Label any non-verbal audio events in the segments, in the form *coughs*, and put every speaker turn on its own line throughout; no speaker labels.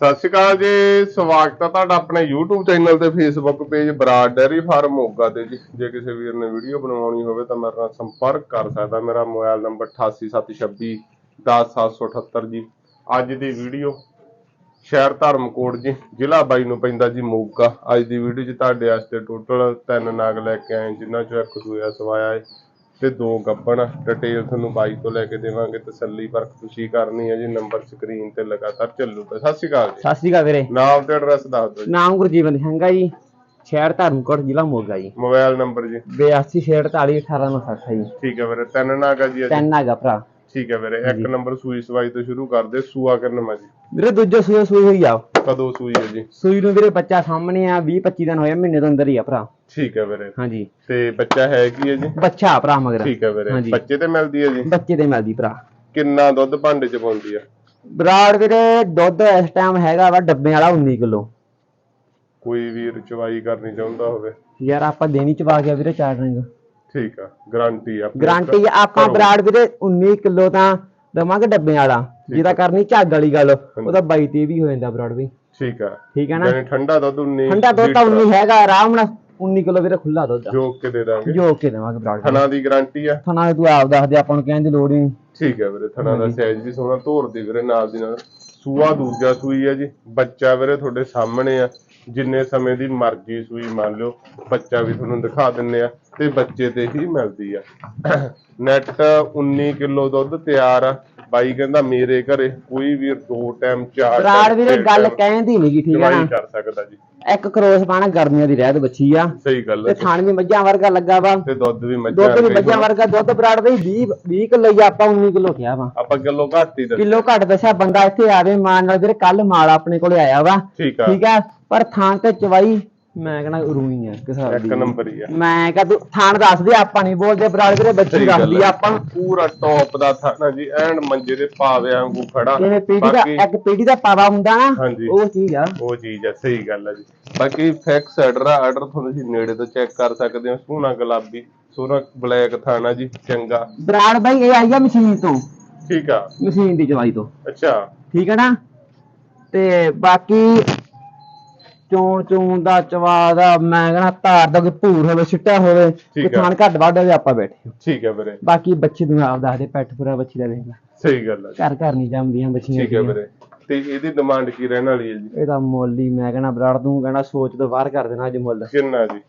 ਸਤਿ ਸ਼੍ਰੀ ਅਕਾਲ ਜੀ, ਸਵਾਗਤ ਹੈ ਤੁਹਾਡਾ ਆਪਣੇ YouTube ਚੈਨਲ ਤੇ Facebook page Brar dairy farm Moga ਤੇ ਜੀ। ਜੇ ਕਿਸੇ ਵੀਰ ਨੇ ਵੀਡੀਓ ਬਣਵਾਉਣੀ ਹੋਵੇ ਤਾਂ ਮੇਰੇ ਨਾਲ ਸੰਪਰਕ ਕਰ ਸਕਦਾ। ਮੇਰਾ ਮੋਬਾਈਲ ਨੰਬਰ 8876 10778 ਜੀ। ਅੱਜ ਦੀ ਵੀਡੀਓ ਸ਼ਹਿਰ ਧਰਮਕੋਟ ਜੀ, ਜ਼ਿਲ੍ਹਾ ਬਾਈ ਨੂੰ ਪੈਂਦਾ ਜੀ ਮੋਗਾ। ਅੱਜ ਦੀ ਵੀਡੀਓ 'ਚ ਤੁਹਾਡੇ ਵਾਸਤੇ ਟੋਟਲ ਤਿੰਨ ਨਾਗ ਲੈ ਕੇ ਆਏ ਜਿਨ੍ਹਾਂ 'ਚੋਂ ਇੱਕ ਸੂਆ ਸਵਾਇਆ ਹੈ। ਤੇ ਦੋ ਗੱਬਣ ਡਿਟੇਲ ਤੁਹਾਨੂੰ ਬਾਈ ਤੋਂ ਲੈ ਕੇ ਦੇਵਾਂਗੇ ਤਸੱਲੀ ਪਰਖ ਤੁਸੀਂ ਕਰਨੀ ਹੈ ਜੀ ਨੰਬਰ ਸਕਰੀਨ ਤੇ ਲਗਾਤਾਰ ਚੱਲੂਗਾ ਸਤਿ ਸ਼੍ਰੀ ਅਕਾਲ ਜੀ।
ਸਤਿ ਸ਼੍ਰੀ ਅਕਾਲ ਵੀਰੇ।
ਨਾਮ ਤੇ ਐਡਰੈਸ ਦੱਸ ਦਿਓ ਜੀ।
ਨਾਮ ਗੁਰਜੀਵਨ ਸਿੰਘ ਆ ਜੀ ਸ਼ਹਿਰ ਧਰਮਕੋਟ ਜ਼ਿਲ੍ਹਾ ਮੋਗਾ ਜੀ।
ਮੋਬਾਈਲ ਨੰਬਰ ਜੀ।
8248 ਜੀ।
ਠੀਕ ਹੈ ਵੀਰੇ ਤਿੰਨ ਨਾਗਾ ਜੀ
ਤਿੰਨ ਹੈਗਾ ਭਰਾ।
ਠੀਕ ਹੈ ਵੀਰੇ ਇੱਕ ਨੰਬਰ ਸੂਈ ਸਵਾਈ ਤੋਂ ਸ਼ੁਰੂ ਕਰਦੇ ਸੂਆ ਕਰਨਾ ਜੀ।
ਵੀਰੇ ਦੂਜੇ ਸੂਏ ਸੂਈ ਹੋਈ ਆ।
ਕਦੋਂ ਸੂਈ ਹੈ ਜੀ?
ਸੂਈ ਨੂੰ ਵੀਰੇ ਬੱਚਾ ਸਾਹਮਣੇ ਆ 20 25 ਦਿਨ ਹੋਏ ਮਹੀਨੇ ਤੋਂ ਅੰਦਰ ਹੀ ਆ ਭਰਾ।
ਠੀਕ ਹੈ ਵੀਰੇ।
ਹਾਂਜੀ।
ਤੇ ਬੱਚਾ ਹੈ ਕੀ ਹੈ ਜੀ?
ਬੱਚਾ ਆ ਭਰਾ ਮਗਰ।
ਠੀਕ ਹੈ ਵੀਰੇ।
ਹਾਂਜੀ।
ਬੱਚੇ ਤੇ ਮਿਲਦੀ ਹੈ ਜੀ?
ਬੱਚੇ ਦੇ ਮਿਲਦੀ ਭਰਾ।
ਕਿੰਨਾ ਦੁੱਧ ਭਾਂਡੇ ਚ ਪਾਉਂਦੀ ਆ
ਬਰਾੜ ਵੀਰੇ ਦੁੱਧ ਇਸ ਟਾਈਮ ਹੈਗਾ ਵਾ ਡੱਬੇ ਵਾਲਾ 19 ਕਿਲੋ।
ਕੋਈ ਵੀਰ ਚਵਾਈ ਕਰਨੀ ਚਾਹੁੰਦਾ ਹੋਵੇ।
ਯਾਰ ਆਪਾਂ ਦੇਣੀ ਚਵਾ ਗਿਆ ਵੀਰੇ ਚਾਰ ਰਿੰਗ
ਠੀਕ ਆ ਗਾਰੰਟੀ ਆ
ਗਾਰੰਟੀ ਆਪਾਂ। ਬਰਾੜ ਵੀਰੇ 19 ਕਿਲੋ ਤਾਂ ਦਵਾਂਗੇ ਡੱਬੇ ਵਾਲਾ। ਜਿਹਦਾ ਕਰਨੀ ਝੱਗ ਵਾਲੀ ਗੱਲ। ਉਹਦਾ 22 ਤੇ ਵੀ ਹੋ ਜਾਂਦਾ ਬਰਾੜ ਵੀ।
ਠੀਕ ਆ।
ਠੀਕ ਹੈ ਨਾ?
ਯਾਨੀ ਠੰਡਾ ਦੁੱਧ 19
ਠੰਡਾ ਦੁੱਧ ਤਾਂ 19 ਹੈਗਾ ਆਰਾਮ ਨਾਲ 19 ਕਿਲੋ ਵੀਰੇ ਖੁੱਲਾ ਦੁੱਧ।
ਜੋਕ ਕੇ ਦੇ ਦਾਂਗੇ।
ਜੋ ਕੇ ਦੇਵਾਂਗੇ ਬਰਾੜ
ਥਣਾ ਦੀ ਗਾਰੰਟੀ ਆ।
ਥਣਾ ਤੂੰ ਆਪ ਦੱਸ ਦੇ ਆਪਾਂ ਨੂੰ ਕਹਿਣ ਦੀ ਲੋੜ ਹੀ ਨਹੀਂ।
ਠੀਕ ਹੈ ਵੀਰੇ ਥਣਾ ਦਾ ਸਾਈਜ਼ ਵੀ ਸੋਹਣਾ ਧੋਰ ਦੀ ਵੀਰੇ ਨਾਲ ਦੀ ਨਾਲ। ਸੂਆ ਦੂਜਾ ਸੂਈ ਹੈ ਜੀ। ਬੱਚਾ ਵੀਰੇ ਤੁਹਾਡੇ ਸਾਹਮਣੇ ਆ। ਜਿੰਨੇ ਸਮੇਂ ਦੀ ਮਰਜ਼ੀ ਸੂਈ ਮੰਨ ਲਿਓ ਬੱਚਾ ਵੀ ਤੁਹਾਨੂੰ ਦਿਖਾ ਦਿੰਨੇ ਆ ਤੇ ਬੱਚੇ ਤੇ ਹੀ ਮਿਲਦੀ ਆ। *coughs* ਨੈਟ 19 ਕਿਲੋ ਦੁੱਧ ਤਿਆਰ ਆ। ਬਾਈ ਕਹਿੰਦਾ ਮੇਰੇ ਘਰੇ ਕੋਈ ਵੀਰ ਦੋ ਟਾਈਮ ਚਾਰ
ਬਰਾੜ
time,
ਵੀਰੇ
ਛੇ
ਗੱਲ
time
ਕਹਿੰਦੀ ਨਹੀਂ ਠੀਕ ਹੈ
ਚਵਾਈ
ਨਾ?
ਕਰ ਸਕਦਾ ਜੀ।
ਇੱਕ ਕਰੋਸ ਪਾਣਾ ਗਰਮੀਆਂ ਦੀ ਰਹਿਤ ਬੱਚੀ ਆ।
ਸਹੀ ਗੱਲ
ਤੇ
ਹੈ
ਥਾਣ ਵੀ ਮੱਝਾਂ ਵਰਗਾ ਲੱਗਾ ਵਾ।
ਤੇ ਦੁੱਧ ਵੀ ਮੱਝਾਂ
ਦੁੱਧ ਵੀ ਮੱਝਾਂ ਵਰਗਾ ਦੁੱਧ ਬਰਾੜ ਬਈ 20 20 ਕਿਲੋ ਹੀ ਆਪਾਂ 19 ਕਿਲੋ ਕਿਹਾ ਵਾ।
ਆਪਾਂ ਕਿਲੋ ਘੱਟ ਹੀ ਦੱਸ
ਕਿਲੋ ਘੱਟ ਦੱਸਿਆ ਬੰਦਾ ਇੱਥੇ ਆਵੇ ਮਾਨ ਨਾਲ ਵੀਰੇ ਕੱਲ ਮਾਲ ਆਪਣੇ ਕੋਲੇ ਆਇਆ ਵਾ।
ਠੀਕ ਆ।
ਠੀਕ ਆ? ਪਰ ਥਾਣ ਤੇ ਚਵਾਈ ਮੈਂ ਕਹਣਾ ਰੂਈ ਆ ਕਿਸਾਨ
ਇੱਕ
ਦੀ।
ਨੰਬਰ ਹੀ ਆ।
ਮੈਂ ਕਹ ਤੂੰ ਥਾਣ ਦੱਸ ਦੇ ਆਪਾਂ ਨਹੀਂ ਬੋਲਦੇ ਬਰਾੜ ਵੀਰੇ ਬੱਚੀ। ਆ। ਆਪਾਂ।
ਪੂਰਾ ਟੌਪ ਦਾ ਥਾਣਾ ਜੀ ਐਨ ਮੰਜੇ ਦੇ ਪਾਵੇ ਵਾਂਗੂ ਖੜਾ।
ਜਿਵੇਂ ਪੀੜੀ ਦਾ
ਬਾਕੀ
ਇੱਕ ਪੀੜੀ ਦਾ ਪਾਵਾ ਹੁੰਦਾ ਨਾ। ਉਹ ਚੀਜ਼ ਆ।
ਉਹ ਚੀਜ਼ ਹੈ ਸਹੀ ਗੱਲ ਹੈ ਜੀ। ਬਾਕੀ ਫੈਕਸ ਆਰਡਰ ਆ ਆਰਡਰ ਤੁਹਾਨੂੰ ਤੁਸੀਂ ਨੇੜੇ ਤੋਂ ਚੈੱਕ ਕਰ ਸਕਦੇ ਹੋ। ਸੋਹਣਾ ਗੁਲਾਬੀ ਸੋਹਣਾ ਬਲੈਕ ਥਾਣਾ ਜੀ ਚੰਗਾ।
ਬਰਾੜ ਬਾਈ ਇਹ ਆਈ ਆ ਮਸ਼ੀਨ ਤੋਂ।
ਠੀਕ ਆ।
ਮਸ਼ੀਨ ਦੀ ਚਵਾਈ ਤੋਂ।
ਅੱਛਾ।
ਠੀਕ ਹੈ ਨਾ? ਤੇ ਬਾਕੀ ਚੋਣ ਚੋਣ ਦਾ ਚਵਾ ਦਾ ਮੈਂ ਕਹਣਾ ਧਾਰ ਦਾ ਕੋਈ ਭੂਰ ਹੋਵੇ ਸਿੱਟਾ ਹੋਵੇ ਕਿ
ਆ।
ਥਾਣ ਘੱਟ ਵੱਧ ਹੋਵੇ ਆਪਾਂ ਬੈਠੇ
ਠੀਕ ਹੈ ਵੀਰੇ।
ਬਾਕੀ ਬੱਚੀ ਨੂੰ ਆਪ ਦੱਸ ਦੇ ਪੈਟ ਪੂਰਾ ਬੱਚੀ ਦਾ ਲੈ।
ਸਹੀ ਗੱਲ ਹੈ।
ਘਰ ਘਰ ਨਹੀਂ ਜੰਮਦੀਆਂ ਬੱਚੀਆਂ
ਠੀਕ ਹੈ। ਵੀਰੇ। ਤੇ ਇਹਦੀ ਡਿਮਾਂਡ ਕੀ ਰਹਿਣ ਵਾਲੀ ਹੈ ਜੀ?
ਇਹਦਾ ਮੁੱਲ ਹੀ ਮੈਂ ਕਹਣਾ ਬਰਾੜ ਤੂੰ ਕਹਣਾ ਸੋਚ ਤੋਂ ਬਾਹਰ ਕਰ ਦੇਣਾ ਅੱਜ ਮੁੱਲ।
ਕਿੰਨਾ ਜੀ?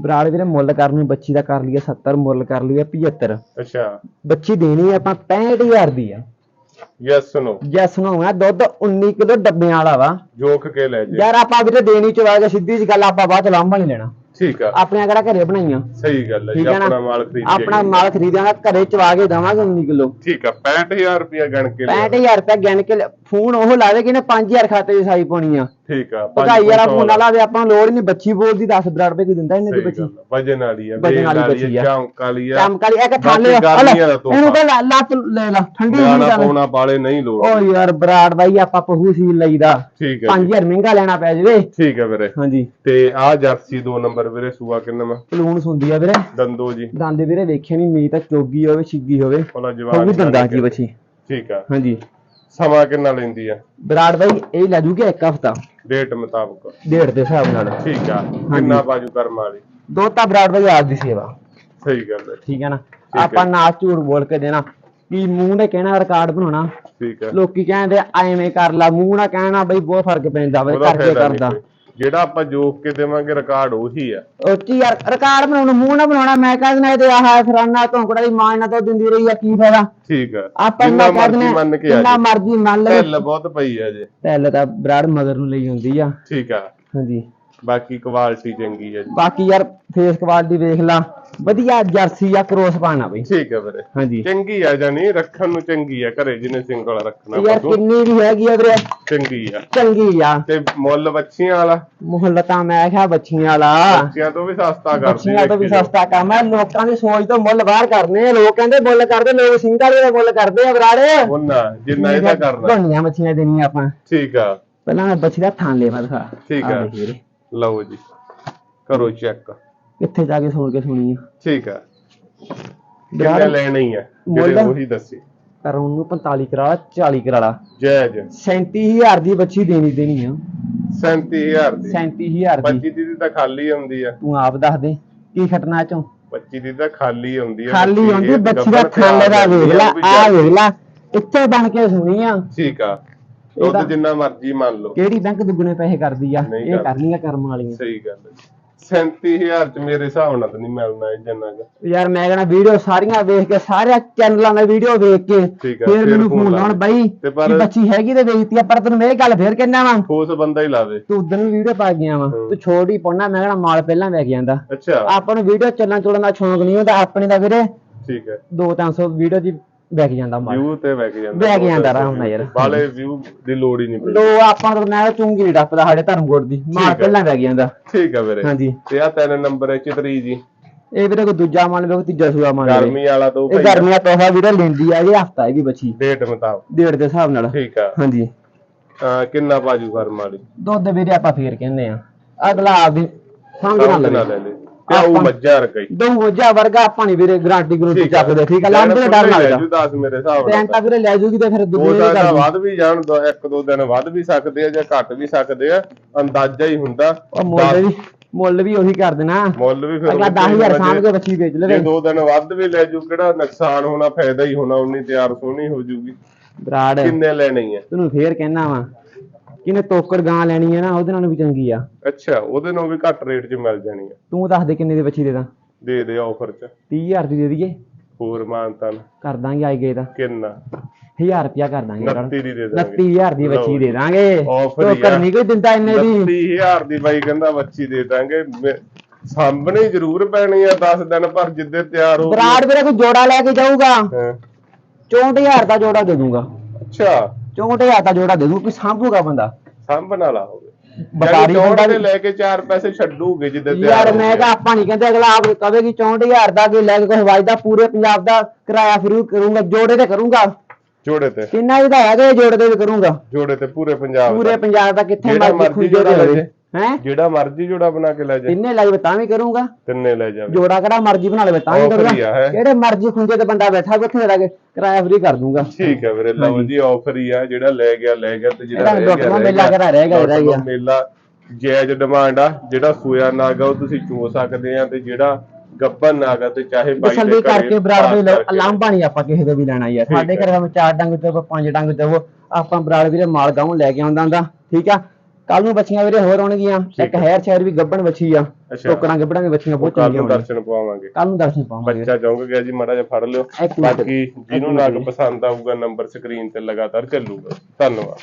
ਬਰਾੜ ਵੀਰੇ ਮੁੱਲ ਕਰਨ ਨੂੰ ਬੱਚੀ ਦਾ ਕਰ ਲਈਏ 70 ਮੁੱਲ ਕਰ ਲਈਏ 75
ਅੱਛਾ।
ਬੱਚੀ ਦੇਣੀ ਆ ਆਪਾਂ 65000 ਦੀ ਆ।
ਯੈਸ ਨੋ
ਜੈਸ ਨੂੰ ਆ ਦੁੱਧ 19 ਕਿਲੋ ਡੱਬਿਆਂ ਵਾਲਾ ਵਾ।
ਜੋਖ ਕੇ ਲੈ ਜੇ।
ਯਾਰ ਆਪਾਂ ਵੀਰੇ ਦੇਣੀ ਚਵਾ ਕੇ ਸਿੱਧੀ ਜੀ ਗੱਲ ਆਪਾਂ ਬਾਅਦ ਚ ਲਾਂਭਾ ਨਹੀਂ ਲੈਣਾ।
ਠੀਕ ਆ।
ਆਪਣੀਆਂ ਕਿਹੜਾ ਘਰੇ ਬਣਾਈਆਂ?
ਸਹੀ ਗੱਲ ਹੈ ਜੀ
ਹੈ?
ਆਪਣਾ ਮਾਲ ਖਰੀਦ
ਆਪਣਾ ਮਾਲ ਖਰੀਦਾਂਗਾ ਘਰੇ ਚਵਾ ਕੇ ਦਵਾਂਗੇ 19 ਕਿਲੋ।
ਠੀਕ ਆ 65000 ਰੁਪਇਆ ਗਣ ਕੇ ਲਿਆ।
65000 ਰੁਪਏ ਗਿਣ ਕੇ ਫੋਨ ਉਹ ਲਾਵੇ ਕਿ ਨੇ 5000 ਖਾਤੇ 'ਚ ਸਾਈ ਪਾਉਣੀ ਆ।
ਠੀਕ ਆ
ਭਗਾਈ ਵਾਲਾ ਫੋਨ ਨਾ ਲਾਵੇ ਆਪਾਂ ਲੋੜ ਹੀ ਨਹੀਂ ਬੱਚੀ ਬੋਲਦੀ 10 ਬਰਾੜ ਰੁਪਏ ਕੋਈ ਦਿੰਦਾ ਇਹਨੇ ਦੀ ਬੱਚੀ।
ਆ, ਵਜਨ ਵਾਲੀ ਆ
ਵਜਨ ਵਾਲੀ
ਵੇਲ
ਬੱਚੀ ਆ।
ਚੌਂਕ ਵਾਲੀ ਆ।
ਕੰਮ ਕਾਲੀ ਇੱਕ ਥਾਲੇ
ਦਾ।
ਇਹਨੂੰ ਤਾਂ ਲੱਤ ਲੈ ਲਾ ਠੰਡੀ ਨਹੀਂ
ਨਿਆਣਾ
ਗੱਲ
ਪਾਉਣਾ ਪਾਲੇ ਨਹੀਂ ਲੋੜ।
ਓ ਯਾਰ ਬਰਾੜ ਬਾਈ ਆਪਾਂ ਪਹੂ ਸੀ ਲਈਦਾ
ਠੀਕ ਹੈ ਜੀ।
5000 ਮਹਿੰਗਾ ਲੈਣਾ ਪੈ ਜਵੇ।
ਠੀਕ ਹੈ ਵੀਰੇ।
ਹਾਂਜੀ।
ਤੇ ਆ ਜਰਸੀ ਦੋ ਨੰਬਰ ਵੀਰੇ ਸੂਆ ਕਿੰਨਾ ਵਾ?
ਪਲੂਣ ਸੁੰਦੀ ਆ ਵੀਰੇ।
ਦੰਦੋ ਜੀ।
ਦੰਦ ਵੀਰੇ ਵੇਖਿਆ ਨਹੀਂ ਮੀ ਤਾਂ ਚੋਗੀ ਹੋਵੇ ਛਿੱਗੀ ਹੋਵੇ।
ਉਹਦਾ
ਉਹ
ਜਵਾਬ
ਵੀ ਦੰਦਾਂ ਕੀ ਬੱਚੀ।
ਠੀਕ ਆ।
ਹਾਂਜੀ।
ਸਮਾਂ ਕਿੰਨਾ ਲੈਂਦੀ ਆ?
ਬਰਾੜ ਬਾਈ ਇਹ ਲੈ ਜੂਗੇ ਇੱਕ ਹਫਤਾ?
ਡੇਟ ਮੁਤਾਬਕ।
ਡੇਢ ਦੇ ਹਿਸਾਬ ਨਾਲ।
ਠੀਕ ਆ। ਕਿੰਨਾ ਬਾਜੂ ਕਰਮ ਵਾਲੀ?
ਦੋ ਤਾਂ ਬਰਾੜ ਬਾਈ ਆਪ ਦੀ ਸੇਵਾ।
ਸਹੀ ਗੱਲ ਹੈ
ਠੀਕ ਹੈ ਨਾ?
ਹੈ।
ਆਪਾਂ ਨਾ ਝੂਠ ਬੋਲ ਕੇ ਦੇਣਾ। ਕੀ ਮੂੰਹ ਨੇ ਕਹਿਣਾ ਰਿਕਾਰਡ ਬਣਾਉਣਾ।
ਠੀਕ ਆ।
ਲੋਕੀ ਕਹਿੰਦੇ ਐਵੇਂ ਕਰ ਲਾ। ਮੂੰਹ ਨਾਲ ਕਹਿਣਾ ਬਈ ਬਹੁਤ ਫ਼ਰਕ ਪੈਂਦਾ ਬਈ ਕਰਕੇ ਕਰਦਾ।
ਜਿਹੜਾ ਆਪਾਂ ਜੋਕ ਕੇ ਦੇਵਾਂਗੇ ਰਿਕਾਰਡ ਉਹੀ ਆ।
ਉਹ ਚ ਯਾਰ ਰਿਕਾਰਡ ਬਣਾਉਣਾ ਮੂੰਹ ਨਾਲ ਬਣਾਉਣਾ ਮੈਂ ਕਹਿ ਦਿੰਦਾ ਇਹ ਤੇ ਆਹ ਫਰਾਨਾ ਧੌਂਕੜਾ ਦੀ ਮਾਂ ਨਾਲ ਤੋਂ ਦਿੰਦੀ ਰਹੀ ਆ ਕੀ ਫਾਇਦਾ?
ਠੀਕ ਆ।
ਆਪਾਂ ਇੰਨਾ ਕਹਿ
ਮਰਜ਼ੀ
ਦਿੰਦੇ
ਮੰਨ ਕੇ ਆ
ਜਿੰਨਾ ਮਰਜ਼ੀ ਮੰਨ ਲੈ
ਢਿੱਲ ਬਹੁਤ ਪਈ ਆ ਜੇ।
ਪਹਿਲੇ ਤਾਂ ਬਰਾੜ ਮਗਰ ਨੂੰ ਲਈ ਹੁੰਦੀ ਆ।
ਠੀਕ ਆ।
ਹਾਂਜੀ।
ਬਾਕੀ ਕੁਆਲਿਟੀ ਚੰਗੀ ਆ ਜੀ।
ਬਾਕੀ ਯਾਰ ਫੇਸ ਕੁਆਲਿਟੀ ਵੇਖ ਲਾ ਵਧੀਆ ਜਰਸੀ ਆ ਕਰੋਸ ਪਾਣਾ ਬਈ।
ਠੀਕ ਆ ਵੀਰੇ।
ਹਾਂਜੀ।
ਚੰਗੀ ਆ ਜਾਨੀ ਰੱਖਣ ਨੂੰ ਚੰਗੀ ਆ ਘਰੇ ਜਿਹਨੇ ਸਿੰਗਲ ਰੱਖਣਾ
ਯਾਰ ਕਿੰਨੀ ਵੀ ਹੈਗੀ ਆ ਵੀਰੇ।
ਚੰਗੀ ਆ।
ਚੰਗੀ ਆ।
ਤੇ ਮੁੱਲ ਬੱਚੀਆਂ ਵਾਲਾ?
ਮੁਹੱਲਾ ਤਾਂ ਮੈਂ ਕਿਹਾ ਬੱਚੀਆਂ ਵਾਲਾ।
ਬੱਚਿਆਂ ਤੋਂ ਵੀ ਸਸਤਾ ਕਰਦੀ
ਬੱਚੀਆਂ ਤੋਂ ਵੀ। ਸਸਤਾ ਕੰਮ ਹੈ ਲੋਕਾਂ ਦੀ ਸੋਚ ਤੋਂ ਮੁੱਲ ਬਾਹਰ ਕਰਨੇ ਆ। ਲੋਕ ਕਹਿੰਦੇ ਮੁੱਲ ਕਰਦੇ ਲੋਕ ਸਿੰਘਾਂ ਦੇ ਮੁੱਲ ਕਰਦੇ ਆ ਬਰਾੜੇ।
ਉਹਨਾਂ ਜਿੰਨਾ ਇਹਦਾ ਕਰਨਾ।
ਬਣੀਆਂ ਬੱਚੀਆਂ ਦੇਣੀਆਂ ਆਪਾਂ।
ਠੀਕ ਆ।
ਪਹਿਲਾਂ ਬੱਚੀ ਦਾ ਥਾਂ ਲੈ ਦਿਖਾ
ਠੀਕ ਆ। ਲਓ ਜੀ ਕਰੋ ਚੈੱਕ।
ਕਿੱਥੇ ਜਾ ਕੇ ਸੁਣ ਕੇ ਸੁਣੀ ਆ।
ਠੀਕ ਆ। ਕਿੰਨੇ ਲੈਣੇ ਹੀ ਆ? ਜਿਹੜੇ
ਮੁੱਲ?
ਉਹੀ ਦੱਸੀ।
ਪਰ ਉਹਨੂੰ 45 ਕਰਾ ਲਾ 40 ਕਰਾ ਲਾ।
ਜਾਇਜ਼
37000 ਦੀ ਬੱਚੀ ਦੇਣੀ ਦੇਣੀ ਆ।
37000 ਦੀ।
37000 ਦੀ।
25 ਦੀ ਤਾਂ ਖਾਲੀ ਆਉਂਦੀ ਆ।
ਤੂੰ ਆਪ ਦੱਸ ਦੇ ਕੀ ਖਟਣਾ ਚੋਂ?
25 ਦੀ ਤਾਂ ਖਾਲੀ ਆਉਂਦੀ ਆ।
ਖਾਲੀ
ਬੱਚੀ,
ਆਉਂਦੀ
ਇਹ
ਬੱਚੀ ਦਾ ਥੱਲੇ ਦਾ ਵੇਖ ਲੈ ਆ ਵੇਖ ਲੈ ਇੱਥੇ ਬਣ ਕੇ ਸੁਣੀ ਆ।
ਠੀਕ ਆ। ਦੁੱਧ ਜਿੰਨਾ ਮਰਜ਼ੀ ਮੰਨ ਲਓ।
ਕਿਹੜੀ ਬੈਂਕ ਦੁੱਗਣੇ ਪੈਸੇ ਕਰਦੀ ਆ?
ਨਹੀਂ
ਇਹ
ਕਰਦੀ।
ਕਰਨੀਆਂ ਕਰਮ ਵਾਲੀਆਂ।
ਸਹੀ ਗੱਲ ਹੈ 37000 ਚ ਮੇਰੇ ਹਿਸਾਬ ਨਾਲ ਤਾਂ ਨਹੀਂ ਮਿਲਣਾ ਇਹ ਜਿੰਨਾ ਕੁ।
ਯਾਰ ਮੈਂ ਕਹਿੰਦਾ ਵੀਡੀਓ ਸਾਰੀਆਂ ਵੇਖ ਕੇ ਸਾਰੇ ਚੈਨਲਾਂ ਦੀ ਵੀਡੀਓ ਵੇਖ ਕੇ
ਠੀਕ ਆ,
ਫਿਰ
ਫਿਰ
ਮੈਨੂੰ
ਫੋਨ
ਲਾਉਣ। ਬਾਈ
ਤੇ ਪਰ-
ਕਿ ਬੱਚੀ ਹੈਗੀ ਤੇ ਵੇਚਤੀ ਆ ਪਰ ਤੈਨੂੰ ਮੈਂ ਇਹ ਗੱਲ ਫੇਰ ਕਹਿਣਾ ਵਾ।
ਠੋਸ ਬੰਦਾ ਹੀ ਲਾਵੇ
ਤੂੰ ਉਦੋਂ ਵੀ ਵੀਡੀਓ ਪਾ ਗਿਆ ਵਾ। ਤੂੰ ਛੋੜ ਹੀ ਪਾਉਣਾ ਮੈਂ ਕਹਿੰਦਾ ਮਾਲ ਪਹਿਲਾਂ ਕੇ ਜਾਂਦਾ
ਅੱਛਾ।
ਆਪਾਂ ਨੂੰ ਵੀਡੀਓ ਚੱਲਣ ਚੁਲਣ ਦਾ ਸ਼ੌਂਕ ਨਹੀਂ ਹੁੰਦਾ ਆਪਣੇ ਦਾ ਵੀਰੇ।
ਠੀਕ ਹੈ।
2-300 ਵੀਡੀਓ ਦੀ ਵਿਕ ਜਾਂਦਾ ਮਾਲ
ਵਿਊ ਤੇ ਵਗ ਜਾਂਦਾ।
ਵਗ ਜਾਂਦਾ ਆਰਾਮ ਨਾਲ ਯਾਰ।
ਵਾਲੇ ਵਿਊ ਦੀ ਲੋੜ ਹੀ ਨਹੀਂ
ਲੋ ਆਪਾਂ ਨੂੰ ਮੈਂ ਚੁੰਗੀ ਨਹੀਂ ਡੱਪਦਾ ਸਾਡੇ ਧਰਮਕੋਟ ਦੀ।
ਠੀਕ ਆ।
ਪਹਿਲਾਂ ਵਿਕ ਜਾਂਦਾ।
ਠੀਕ ਹੈ ਵੀਰੇ।
ਹਾਂਜੀ।
ਤੇ ਆ ਤਿੰਨ ਨੰਬਰ ਹੈ ਚਿਤਰੀ ਜੀ।
ਇਹ ਵੀਰੇ ਕੋਈ ਦੂਜਾ ਮੰਨ ਲਓ ਤੀਜਾ ਸੂਆ ਮੰਨ ਲਓ।
ਗਰਮੀ ਵਾਲਾ ਤੋਂ
ਇਹ ਗਰਮੀਆਂ ਤੋਹਫਾ ਵੀਰੇ ਲੈਂਦੀ ਆ ਇਹ ਹਫਤਾ ਇਹ ਵੀ ਬੱਚੀ।
ਡੇਟ ਮੁਤਾਬਕ।
ਡੇਢ ਦੇ ਹਿਸਾਬ ਨਾਲ।
ਠੀਕ ਆ।
ਹਾਂਜੀ।
ਅਹ ਕਿੰਨਾ ਬਾਜੂ ਫਰਮ ਵਾਲੀ
ਦੁੱਧ ਵੀਰੇ ਆਪਾਂ ਫੇਰ ਕਹਿੰਦੇ ਆ। ਅਗਲਾ ਆਪਦੀ ਸਮਝ ਨਾ
ਸਮਝ ਨਾ ਲੈ ਲੈ। ਤੇ ਉਹ
ਆਪਾਂ-
ਮੱਝਾਂ
ਦੋ ਮੋਜਾ ਵਰਗਾ ਆਪਾਂ ਨਹੀਂ ਵੀਰੇ ਗਾਰੰਟੀ ਗਰੂੰਟੀ ਚੱਕਦੇ। ਠੀਕ ਆ ਲੰਬੇ ਦਾ ਡਰ ਲੱਗਦਾ
ਜੂ। ਦੱਸ ਮੇਰੇ ਹਿਸਾਬ
ਪੈਂਟਾ
ਨਾਲ
ਵੀਰੇ ਲੈ ਜੂਗੀ ਤੇ ਫਿਰ
ਉਹ
ਦੁੱਧ
ਵੱਧ ਵੀ ਜਾਣ ਦੋ ਇੱਕ ਦੋ ਦਿਨ ਵੱਧ ਵੀ ਸਕਦੇ ਆ ਜਾਂ ਘੱਟ ਵੀ ਸਕਦੇ ਆ ਅੰਦਾਜ਼ਾ ਹੀ ਹੁੰਦਾ।
ਉਹ ਮੁੱਲ ਵੀ ਮੁੱਲ ਵੀ ਉਹੀ ਕਰ ਦੇਣਾ।
ਮੁੱਲ ਵੀ ਫਿਰ
ਅਗਲਾ
ਉਹਦੇ
10000
ਜੇ-
ਸਾਂਭ ਕੇ ਬੱਚੀ ਵੇਚ
ਜੇ
ਲਵੇ
ਦੋ ਦਿਨ ਵੱਧ ਵੀ ਲੈ ਜੂ ਕਿਹੜਾ ਨੁਕਸਾਨ ਹੋਣਾ ਫਾਇਦਾ ਹੀ ਹੋਣਾ ਉਨੀ ਤਿਆਰ ਸੋਹਣੀ ਹੋ ਜੂਗੀ।
ਬਰਾੜ।
ਕਿੰਨੇ ਲੈਣੀ ਹੈ
ਤੈਨੂੰ ਫੇਰ ਕਹਿਣਾ ਵਾ। ਕਿਨੇ ਤੋਕੜ ਗਾਂ ਲੈਣੀ ਹੈ ਨਾ ਉਹਦੇ ਨਾਲ ਵੀ ਚੰਗੀ ਆ।
ਅੱਛਾ ਉਹਦੇ ਨਾਲ ਵੀ ਘੱਟ ਰੇਟ 'ਚ ਮਿਲ ਜਾਣੀ ਹੈ
ਤੂੰ ਦੱਸ ਦੇ ਕਿੰਨੇ ਦੀ ਬੱਚੀ ਦੇ ਦਾਂ।
ਦੇ ਦੇ ਆਫਰ 'ਚ।
30000 ਦੀ ਦੇ ਦਈਏ।
ਹੋਰ ਮਾਨਤਨ
ਕਰ ਦਾਂਗੇ ਆਈ ਗਏ ਦਾ।
ਕਿੰਨਾ?
1000 ਰੁਪਿਆ ਕਰ ਦਾਂਗੇ
29 ਦੀ ਦੇ ਦਾਂਗੇ।
29000 ਦੀ ਬੱਚੀ ਦੇ ਦਾਂਗੇ।
Offer ਹੀ
ਤੋਕੜ
ਆ।
ਨਹੀਂ ਕੋਈ ਦਿੰਦਾ ਇੰਨੇ ਦੀ।
30000 ਦੀ ਬਾਈ ਕਹਿੰਦਾ ਬੱਚੀ ਦੇ ਦਾਂਗੇ। ਸਾਂਭਣੀ ਜ਼ਰੂਰ ਪੈਣੀ ਆ 10 ਦਿਨ ਪਰ ਜਿੱਦੇ ਤਿਆਰ ਹੋ
ਬਰਾੜ ਵੀਰੇ ਕੋਈ ਜੋੜਾ ਲੈ ਕੇ ਜਾਊਗਾ।
ਹਾਂ।
64000 ਦਾ ਜੋੜਾ ਦੇ ਦੂੰਗਾ
ਅੱਛਾ।
64000 ਦਾ ਜੋੜਾ ਦੇ ਦੂੰ ਕੋਈ ਸਾਂਭੂਗਾ ਬੰਦਾ
ਸਾਂਭਣ ਵਾਲਾ ਹੋਵੇ ਚੌੜ
ਬੰਦਾ
ਦੇ
ਵੀ-
ਲੈ ਕੇ ਚਾਰ ਪੈਸੇ ਛੱਡੂਗੇ ਜਿੱਦੇ ਤਿਆਰ
ਯਾਰ ਮੈਂ। ਕਿਹਾ ਆਪਾਂ ਨਹੀਂ ਕਹਿੰਦੇ ਅਗਲਾ ਆਪ ਕਹੇਗੀ 64000 ਦਾ ਕੋਈ ਲੈ ਕੇ ਕੋਈ ਵਜਦਾ ਪੂਰੇ ਪੰਜਾਬ ਦਾ ਕਿਰਾਇਆ ਫਰੂ ਕਰੂੰਗਾ ਜੋੜੇ ਤੇ ਕਰੂੰਗਾ
ਜੋੜੇ ਤੇ
ਕਿੰਨਾ ਤਾਂ ਹੈਗਾ ਜੋੜੇ ਤੇ ਵੀ ਕਰੂੰਗਾ
ਜੋੜੇ ਤੇ ਪੂਰੇ ਪੰਜਾਬ
ਪੂਰੇ
ਦਾ।
ਪੰਜਾਬ ਦਾ ਕਿੱਥੇ ਮਰਜ਼ੀ ਤੇ
ਲੈ
ਹੋਵੇ। ਹੈ?
ਜਿਹੜਾ ਮਰਜ਼ੀ ਜੋੜਾ ਬਣਾ ਕੇ ਲੈ ਜਾ।
ਤਿੰਨੇ ਲਾਈਵ ਤਾਂ ਵੀ ਕਰੂੰਗਾ।
ਤਿੰਨੇ ਲੈ ਜਾਵੇ।
ਜੋੜਾ ਕਿਹੜਾ ਮਰਜ਼ੀ ਬਣਾ ਲਵੇ ਤਾਂ ਵੀ
Offer ਹੀ ਆ,
ਕਰੂੰਗਾ
ਹੈਂ।
ਕਿਹੜੇ ਮਰਜ਼ੀ ਖੁੰਝੇ ਤੇ ਬੰਦਾ ਬੈਠਾ ਵੀ ਉੱਥੇ ਲੱਗੇ ਕਿਰਾਇਆ ਫਰੀ ਕਰ ਦੂੰਗਾ।
ਠੀਕ ਹੈ ਵੀਰੇ ਲਓ ਜੀ ਆਫਰ ਹੀ ਆ ਜਿਹੜਾ ਲੈ ਗਿਆ ਲੈ ਗਿਆ ਤੇ ਜਿਹੜਾ
ਇਹਦਾ
ਰਹਿ ਗਿਆ
ਡਾਕਟਰਾਂ
ਰਹਿ
ਮੇਲਾ ਕਰਾ ਰਹਿ ਗਿਆ, ਰਹਿ
ਡਾਕਟਰਾਂ
ਗਿਆ।
ਮੇਲਾ ਜਾਇਜ਼ ਡਿਮਾਂਡ ਆ ਜਿਹੜਾ ਸੂਆ ਨਾਗਾ ਉਹ ਤੁਸੀਂ ਚੋ ਸਕਦੇ ਆ ਤੇ ਜਿਹੜਾ ਗੱਬਨ ਨਾਗਾ ਤੇ ਚਾਹੇ ਬਾਈ
ਤਸੱਲੀ ਕਰਕੇ ਬਰਾੜ ਦੇ ਲਾਂਭਾ ਨਹੀਂ ਆਪਾਂ ਕਿਸੇ ਦੇ ਵੀ ਲੈਣਾ ਯਾਰ। ਸਾਡੇ ਘਰੇ ਭਾਵੇਂ ਚਾਰ ਡੰਗ ਤੇ ਪੰਜ ਡੰਗ ਉਹ ਆਪਾਂ ਬਰਾੜ ਵੀਰੇ ਮਾਲ ਗਾਉਂ ਲੈ ਕੇ ਆਉਂਦਾ ਹੁੰਦਾ ਠੀਕ ਆ? ਕੱਲ ਨੂੰ ਬੱਚੀਆਂ ਵੀਰੇ ਹੋਰ ਆਉਣਗੀਆਂ ਇੱਕ ਹੈਰ ਸ਼ਹਿਰ ਵੀ ਗੱਬਣ ਬੱਚੀ ਆ। ਟੋਕਰਾਂ ਗੱਬੜਾਂ ਦੀ ਬੱਚੀਆਂ ਬਹੁਤ
ਕੱਲ
ਚੰਗੀਆਂ
ਨੂੰ
ਹੋਣਗੀਆਂ
ਦਰਸ਼ਨ ਪਵਾਵਾਂਗੇ
ਕੱਲ ਨੂੰ ਦਰਸ਼ਨ ਪਾਵਾਂਗੇ।
ਬੱਚਾ ਜਾਊਗਾ ਗਿਆ ਜੀ ਮਾੜਾ ਜਿਹਾ ਫੜ ਲਿਓ। ਬਾਕੀ ਜਿਹਨੂੰ ਨਾਗ ਪਸੰਦ ਆਊਗਾ ਨੰਬਰ ਸਕਰੀਨ ਤੇ ਲਗਾਤਾਰ ਚੱਲੂਗਾ। ਧੰਨਵਾਦ।